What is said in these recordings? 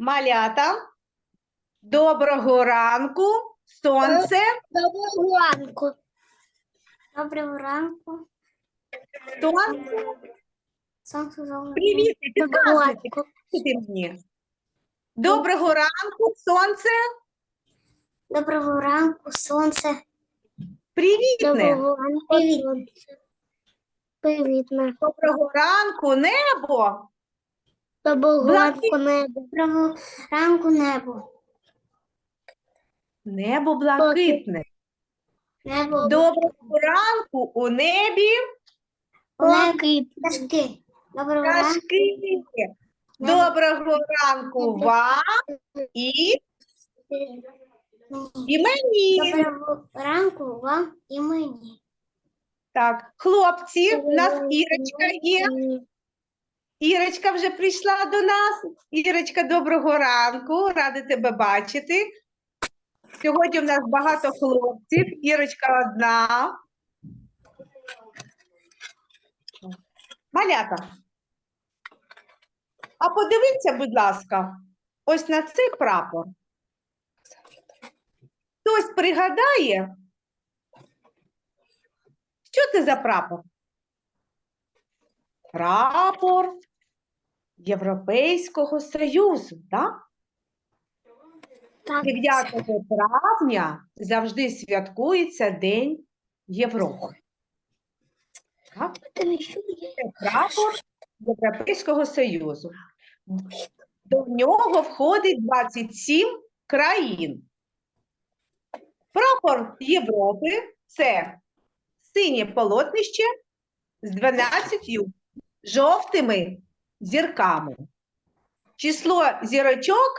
Малята, доброго ранку, сонце. Доброго ранку. Доброго ранку. Сонце. Сонце доброго Привіт, підказуйте мені. Доброго ранку, сонце. Доброго ранку, сонце. Привітне. Доброго ранку, сонце. Привітне. Доброго ранку, небо. Доброго ранку, небо. Доброго ранку, небо. Небо блакитне. Небо Доброго ранку у небі блакитне. Доброго ранку. пташки. Доброго ранку вам і, і мені. Доброго ранку вам і мені. Так, хлопці, у нас Ірочка є. Ірочка вже прийшла до нас. Ірочка, доброго ранку, рада тебе бачити. Сьогодні в нас багато хлопців, Ірочка одна. Малята. А подивіться, будь ласка, ось на цей прапор. Хтось пригадає, що це за прапор? Прапор Європейського Союзу, так? Так. 9 травня завжди святкується День Європи. Так? Це прапор Європейського Союзу. До нього входить 27 країн. Прапор Європи це синє полотнище з 12 жовтими зірками. Число зірочок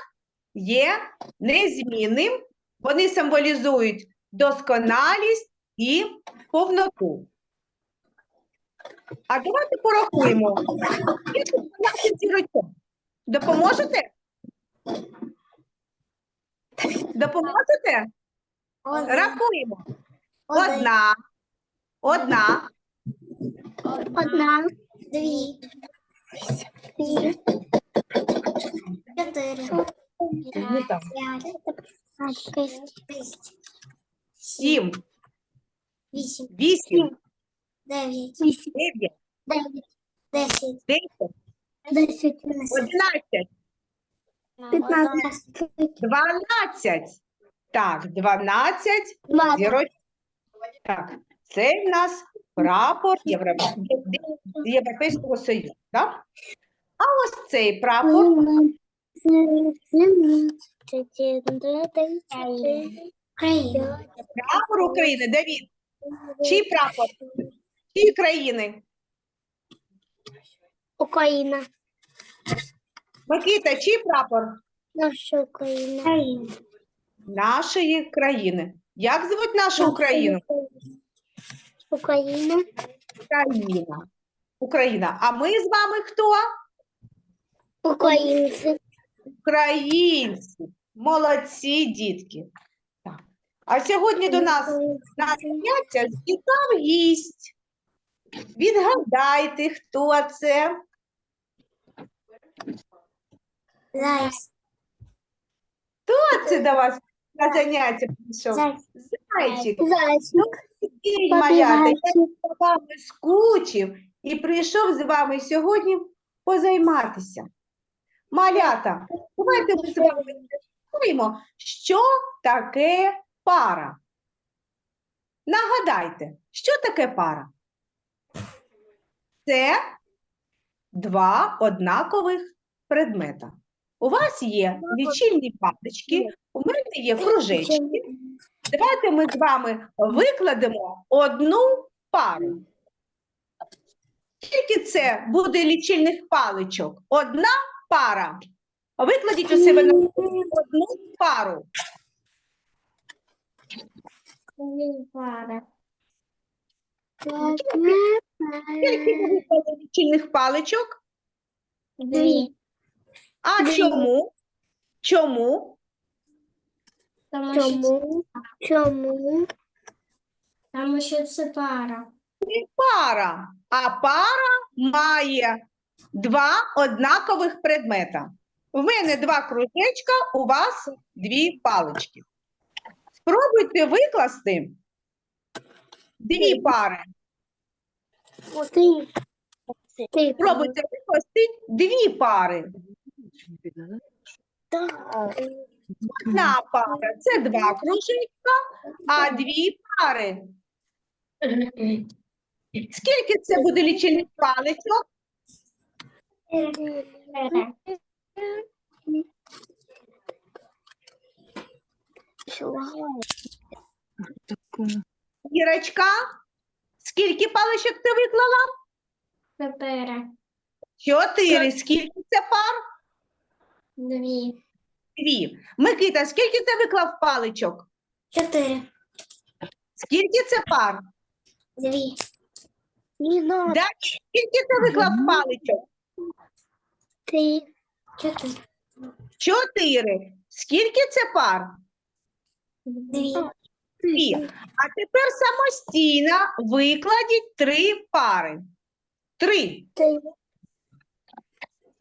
є незмінним. Вони символізують досконалість і повноту. А давайте порахуємо. Скільки 12 зірочок? Допоможете? Допоможете? Рахуємо. Одна, одна, Одна, дві, три, п'ять, сім, вісім, вісім, дев'ять, дев'ять, дев'ять, десять, десять, десять, одинадцять, п'ятнадцять, дванадцять. Так, дванадцять зірочок. Так, це в нас прапор Європе- Європейського Союзу. Так? А ось цей прапор прапор України. Давід, чий прапор? Чиї країни? Україна. Микита, чий прапор? Наша. Україна. Нашої країни. Як звуть нашу Україну? Україна. Україна. Україна. А ми з вами хто? Українці. Українці. Молодці, дітки. Так. А сьогодні до нас на заняття завітав гість. Відгадайте, хто це? Зайць. Хто це до вас на заняття прийшов? Зайчик. Зайчик. День, малята, я за вами скучив і прийшов з вами сьогодні позайматися. Малята, давайте ми з вами з'ясуємо, що таке пара. Нагадайте, що таке пара? Це два однакових предмета. У вас є лічильні палички, у мене є кружечки. Давайте ми з вами викладемо одну пару. Скільки це буде лічильних паличок? Одна пара. Викладіть у себе на одну пару. Пара. Скільки ви виклали лічильних паличок? Дві. А Дві. чому? Чому? Чому? Чому? Тому що це пара. Пара. А пара має два однакових предмета. В мене два кружечка, у вас дві палички. Спробуйте викласти дві пари. Спробуйте викласти дві пари. Одна пара це два кружечка, а дві пари. Скільки це буде лічильних паличок? Ірочка, скільки паличок ти виклала? Чотири. Чотири. Скільки це пар? Дві. Дві. Микита, скільки ти виклав паличок? Чотири. Скільки це пар? Дві. Далі, скільки ти виклав паличок? Три. Чотири. Чотири. Скільки це пар? Дві. Дві. А тепер самостійно викладіть три пари. Три. Три.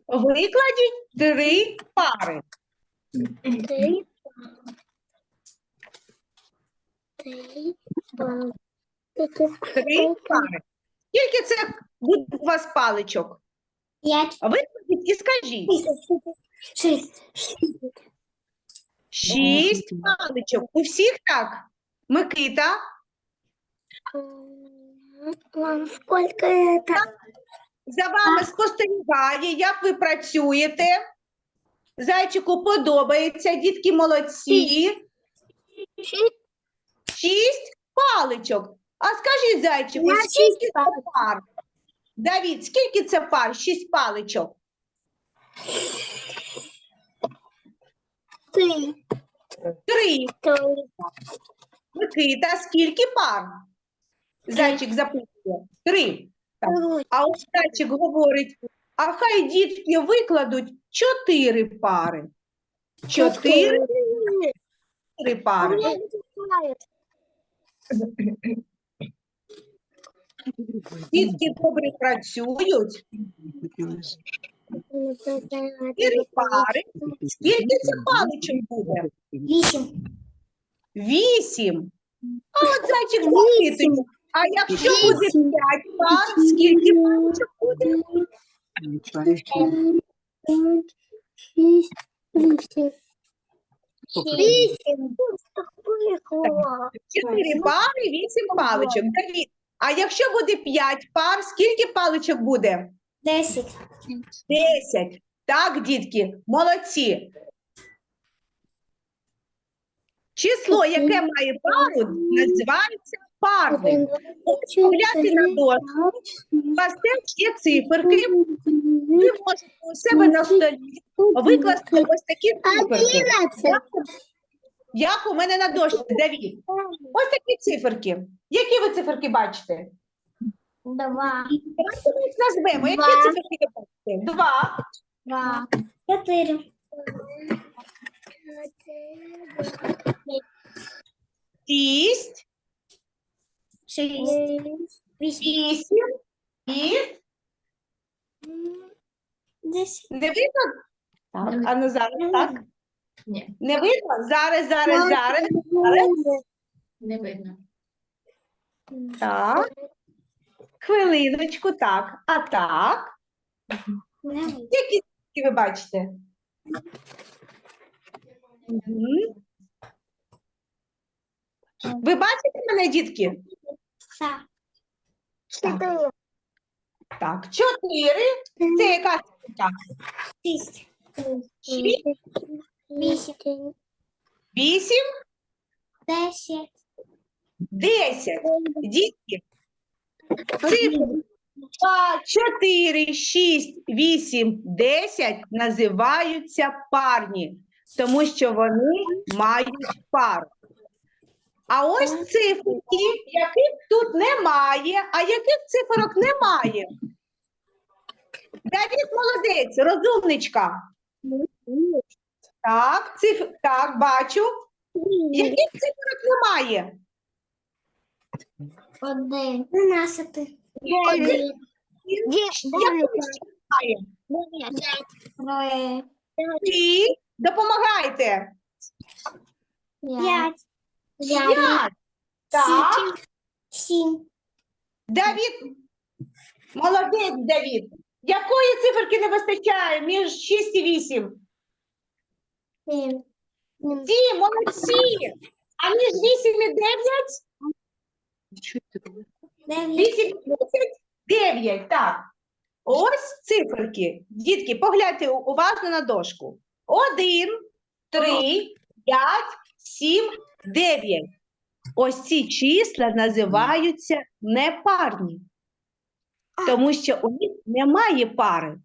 Викладіть три пари. Три. Три. Три пари. Скільки це буде у вас паличок? П'ять. Викладіть і скажіть. Шість. Шість паличок. У всіх так? Микита, Мам, сколько это? за вами спостерігає, як ви працюєте. Зайчику подобається, дітки молодці. Шість. Шість паличок. А скажіть, зайчику, скільки це пар? Давід, скільки це пар? Шість паличок. Три. Три. Микита, скільки пар? Зайчик запитує. Три. А ось зайчик говорить, а хай дітки викладуть чотири пари. Чотири пари. Дітки добре працюють. Чотири пари. Скільки це паличок буде? Вісім. Вісім. А от зайчик запитує, а якщо буде п'ять пар, скільки паличок буде? Шість. Вісім. Вісім. Чотири пари, вісім паличок. Давід, а якщо буде п'ять пар, скільки паличок буде? Десять. Десять. Так, дітки, молодці. Число, яке має пару, називається парним. Вставляти на дошку, пасте ще циферки. Ви можете у себе на столі викласти ось такі циферки. Як у мене на дошці, Давід? Ось такі циферки. Які ви циферки бачите? Два. Давайте ми їх назвемо. Які Два. циферки ви бачите? Два, Два. Чотири. шість, Шість. Вісім. вісім і Десять. не видно? Так, а ну зараз так. Ні, Не видно? Зараз, зараз, зараз. зараз. не видно. Так. Хвилиночку, так. А так. Які циферки ви бачите? Мгм. Ви бачите мене, дітки? Так. Так. Так, чотири. Це яка циферка? Шість. Шість. Вісім. Вісім, Десять. десять. Дітки. Цифри 2, 4, 6, 8, 10 називаються парні, тому що вони мають пару. А ось циферки, яких тут немає, а яких циферок немає. Давід молодець, розумничка. Так, циф... так, бачу. Яких циферок немає? Один. Дванадцяти. Один. Яких немає? Троє. Молодці. Допомагайте. П'ять. П'ять. Так. Сім. Давід. Молодець, Давід. Якої циферки не вистачає між 6 і 8? Ті, молодці. А між 8 і 9? Дев'ять. 8 і 10? 9, так. Ось циферки. Дітки, погляньте уважно на дошку. 1, 3, 5, 7, 9. Ось ці числа називаються непарні, тому що у них немає пари.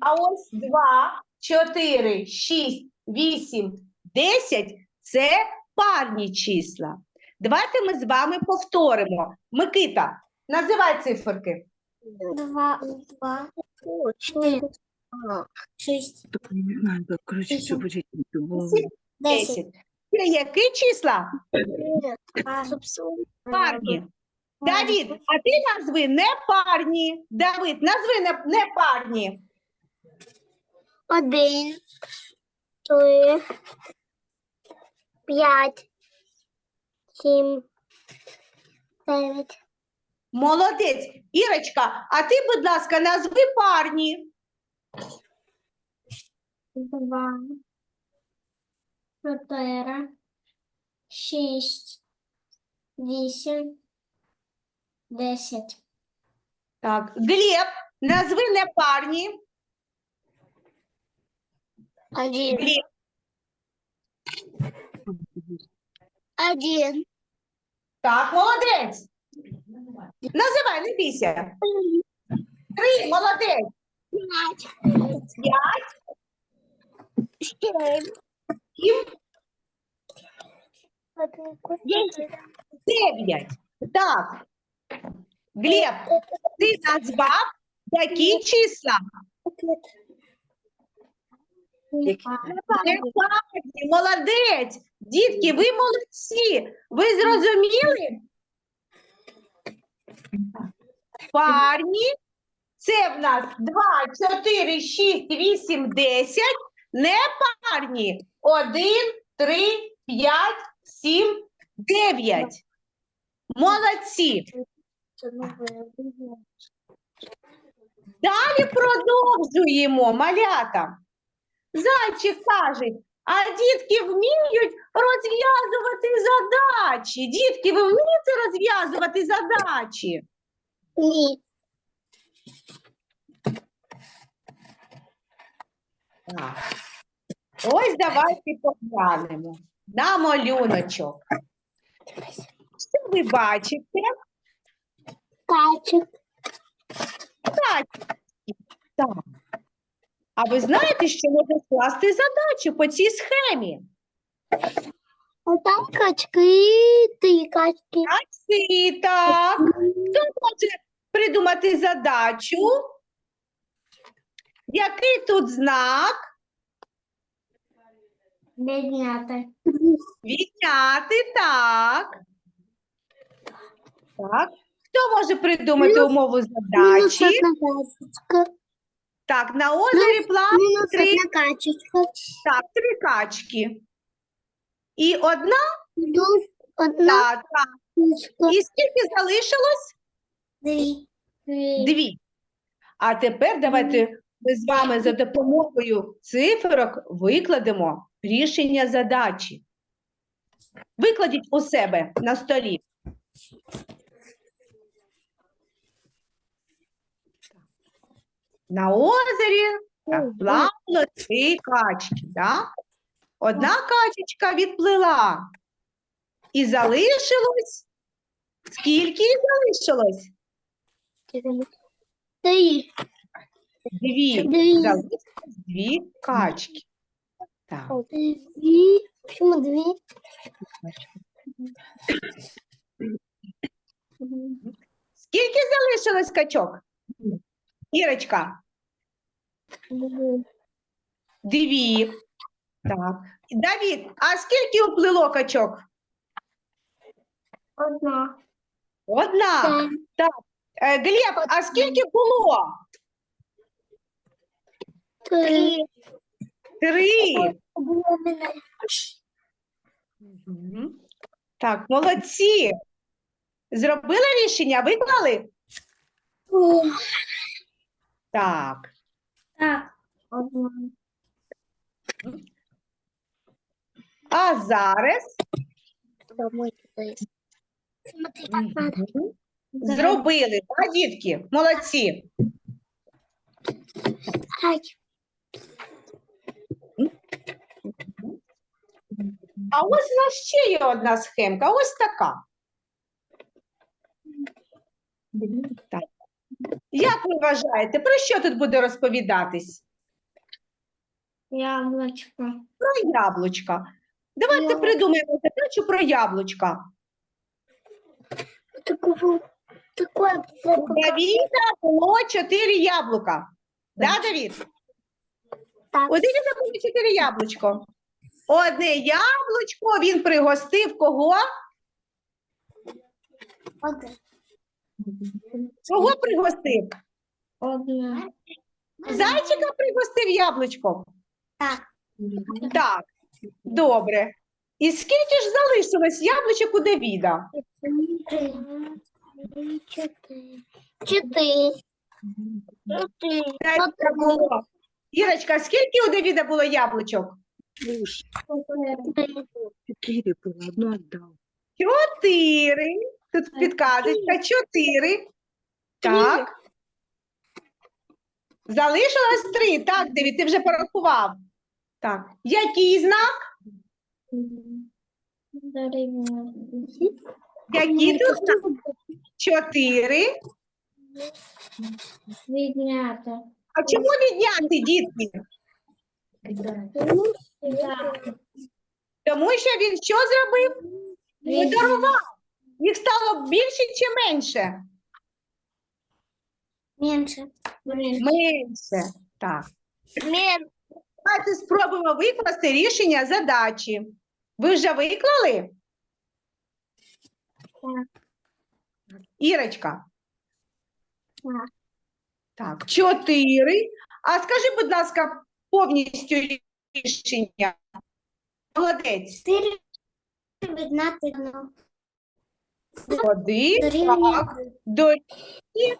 А ось 2, 4, 6, 8, 10 – це парні числа. Давайте ми з вами повторимо. Микита, називай циферки. Два. Два. Чотири. Шість. Не знаю, как короче, Вісім. все будет. Вісім, Десять. 10. Це які числа? Парні. Давід, а ти назви непарні. Давид, назви не- непарні. Один. Три. П'ять. Сім. Дев'ять. Молодець. Ірочка, а ти, будь ласка, назви парні. Два. Чотири. Шість. Вісім. Десять. Так, Глеб, назви непарні. Один. Один. так, молодець. Називай, не бійся. Три, молодець. П'ять, Семь. сім, Десять. дев'ять. Так. Глеб, ти назвав які числа? Непарні, молодець. Дітки, ви молодці. Ви зрозуміли? Парні. Це в нас 2, 4, 6, 8, 10. Непарні. 1, 3, 5, 7, 9. Молодці. Далі продовжуємо, малята. Зайчик каже, а дітки вміють розв'язувати задачі. Дітки, ви вмієте розв'язувати задачі? Ні. Так. Ось давайте поглянемо на малюночок. Що ви бачите? Качик. Так. Так. А ви знаєте, що можна скласти задачу по цій схемі? А там качки, ти качки. Молодці, так. Хто може придумати задачу? Який тут знак? Відняти. Відняти, так. Так. Хто може придумати умову задачі? одна качечка. Так, на озері плавають три, качечка. так, три качки. І одна, Плюс одна так, так. І скільки залишилось? Дві. Дві. А тепер давайте ми з вами за допомогою циферок викладемо рішення задачі. Викладіть у себе на столі. На озері так, три качки. Да? Одна качечка відплила. І залишилось. Скільки залишилось? Три. Дві. Дві. Залишилось дві качки. Так. Дві. Чому дві? Скільки залишилось качок? Ірочка, дві. Так. Давід, а скільки уплило качок? Одна. Одна. Е, Глеб, а скільки було? Три. Три. Мгм. Так, молодці. Зробили рішення? Виклали? Так. Так. А зараз Смотри, как надо. зробили, так, дітки? Молодці. Ай. А ось у нас ще є одна схемка, ось така. Так. Як ви вважаєте, про що тут буде розповідатись? Яблочко. Про яблучка. Давайте Яблуко. придумаємо задачу про яблучка. Такого. Такое. У Давіда було чотири яблука. Да, Давід? Так. У Давіда було чотири яблучко. Одне яблучко він пригостив кого? Одна. Кого пригостив? Одна. Зайчика пригостив яблучком. Так. Так, добре. І скільки ж залишилось яблучок у Давіда? Чотири. Чотири. Чотири. Було. Ірочка, скільки у Давіда було яблучок? Четыре было, одно отдал. Чотири. Тут підказочка. Чотири. Так. Залишилось три. Так, Давід, ти вже порахував. Так. Який знак? Який тут знак? Чотири. Відняти. А чому відняти, дітки? Тому що він що зробив? Подарував. Їх стало більше чи менше? Менше. Менше. Так. Давайте спробуємо викласти рішення задачі. Ви вже виклали? Так. Ірочка. Так. Так, чотири. А скажи, будь ласка, повністю рішення. Молодець. Чотири. Відняти одну. Дорівнює Так. Дорівнює.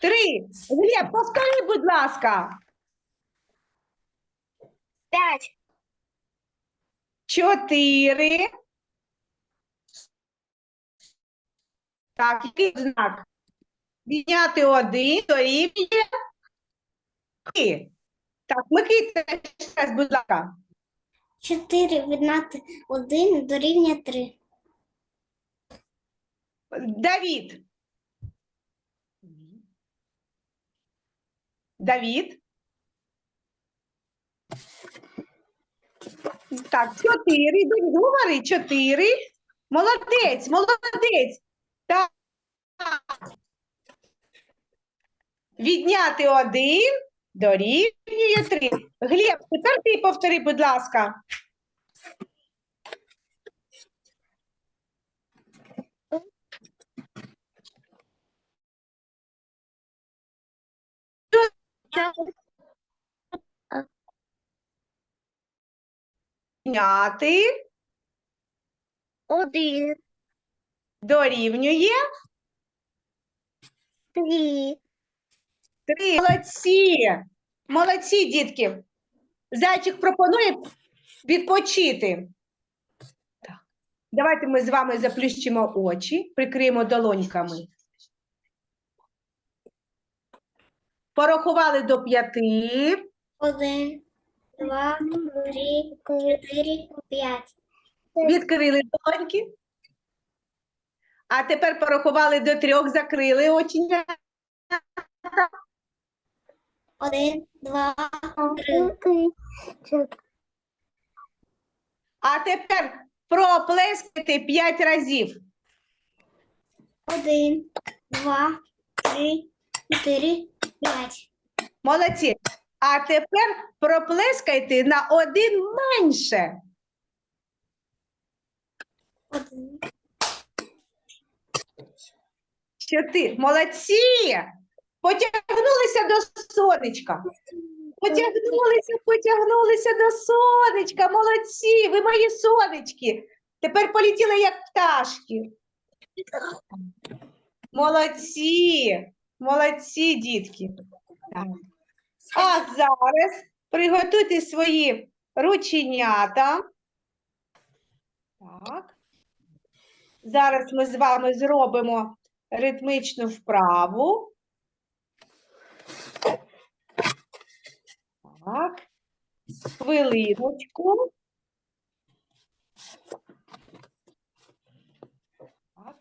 Три. Глеб, повтори, будь ласка. П'ять. Чотири. Так, який знак? Відняти один, дорівнює. три. Так, Микита, ще раз, будь ласка. Чотири відняти один дорівнює три. Давід. Давід. Так, чотири. Давід, чотири. Молодець, молодець. Так. Відняти один дорівнює три. Глеб, тепер ти повтори, будь ласка. Відняти Один. дорівнює Три. Три. Молодці. Молодці, дітки. Зайчик пропонує відпочити. Так. Давайте ми з вами заплющимо очі, прикриємо долоньками. Порахували до п'яти. Один. Два. Три. Чотири. П'ять. Відкрили долоньки. А тепер порахували до трьох, закрили очі. Один. Два. Три. А тепер проплескайте п'ять разів. Один. Два. Три. Чотири. П'ять. Молодці. А тепер проплескайте на один менше. Один. Чотири. Молодці. Потягнулися до сонечка. Потягнулися, потягнулися до сонечка. Молодці, ви мої сонечки. Тепер полетіли як пташки. Молодці, молодці, дітки. Так. А зараз приготуйте свої рученята. Так. Зараз ми з вами зробимо ритмічну вправу. Так. Хвилиночку. Так.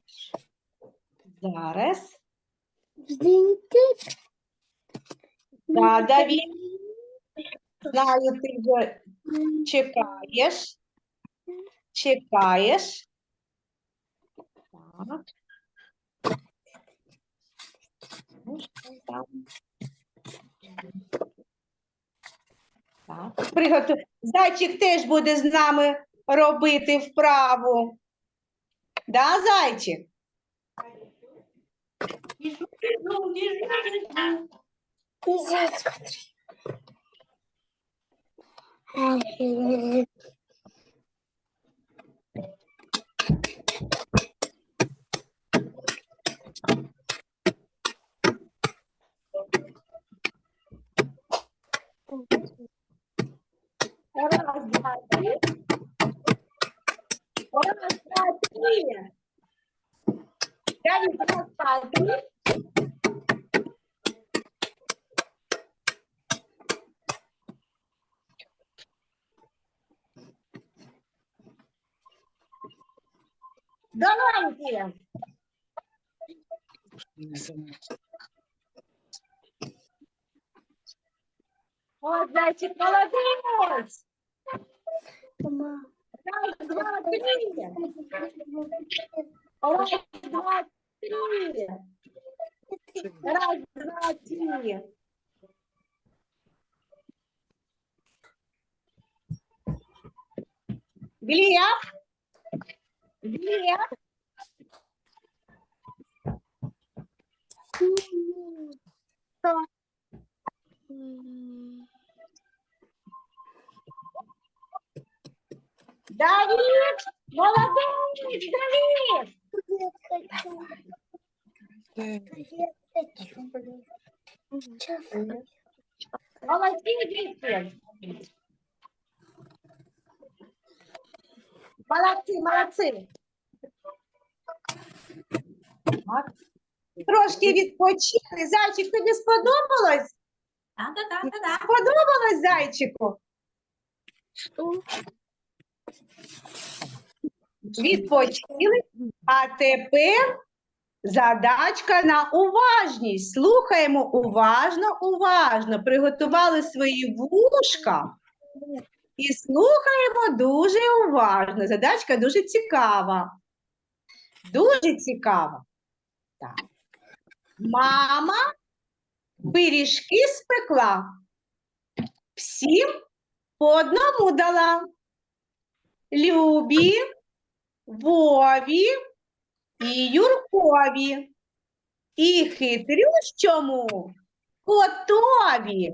Зараз. Да, Давід, знаю, ти вже чекаєш. Чекаєш. Так. Так, приготуй. Зайчик теж буде з нами робити вправу. Да, зайчик? Раз, два, три. Раз, два, три. Давид, раз, два, три. Давайте. Вот, зайчик, молодец. Раз, два, три. Раз, два, три. Раз, два, три. Глеб. Глеб. Давид. Молодец, Давид. Молодцы, дети. Молодці, молодці. Так. Трошки відпочили. Зайчик, тобі сподобалось? Сподобалось зайчику? Відпочили. А тепер задачка на уважність. Слухаємо уважно, уважно. Приготували свої вушка і слухаємо дуже уважно. Задачка дуже цікава. Дуже цікава. Так. Мама пиріжки спекла. Всім по одному дала. Любі, Вові і Юркові. І хитрющому котові.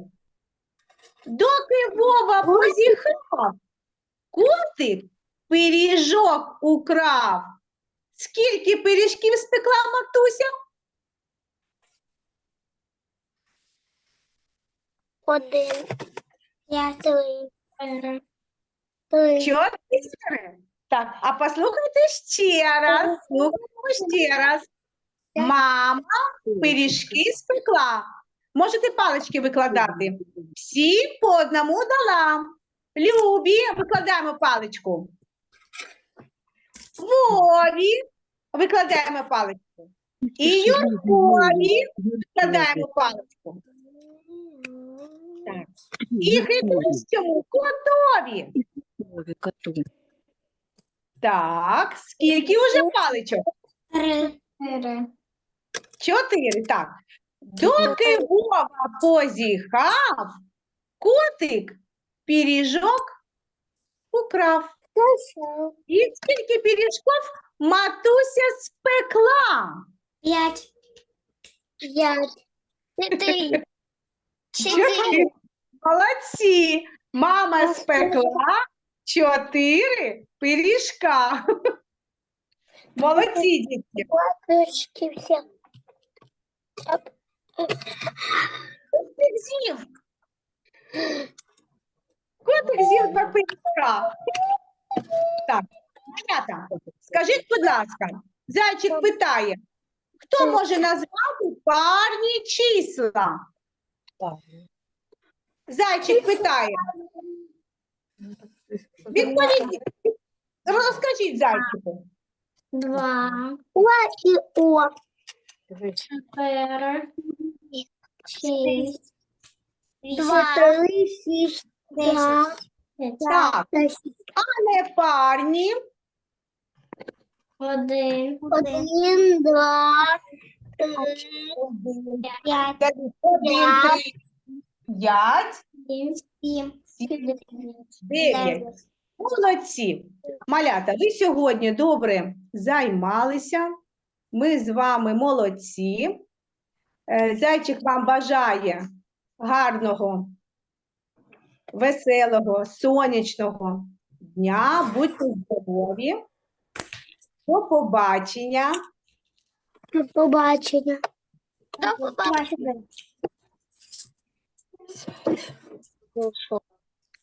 Доки Вова позіхав, котик пиріжок украв. Скільки пиріжків спекла матуся? Один. Я три. Чотири. Так, а послухайте ще раз. Слухаємо ще раз. Мама пиріжки спекла. Можете палички викладати. Всі по одному дала. Любі, викладаємо паличку. Вові, викладаємо паличку. І Юркові викладаємо паличку. Так. І хитрющому котові. Ой, коту. Так, скільки вже паличок? Три. Чотири, так. Доки Вова позіхав, котик пиріжок украв. І скільки пиріжків матуся спекла? П'ять. П'ять. Чотири. Чотири. Молодці! Мама спекла чотири пиріжка. Молодці, дітки. Ручки все. Оп. Котик з'їв. Котик з'їв два пиріжка. Так, малята, скажіть, будь ласка, зайчик питає, хто може назвати парні числа? Зайчик питає. Відповідь. Розкажіть зайчику. Два. Два и О. Чотири. Шесть. Два. Четыре, шесть. Два. Так, а не парні. Один. Один, два, три, пять, Один, три, п'ять, сім, дев'ять. девять. Молодці. Малята, ви сьогодні добре займалися. Ми з вами молодці. Е, Зайчик вам бажає гарного, веселого, сонячного дня. Будьте здорові. До побачення. До побачення. До побачення.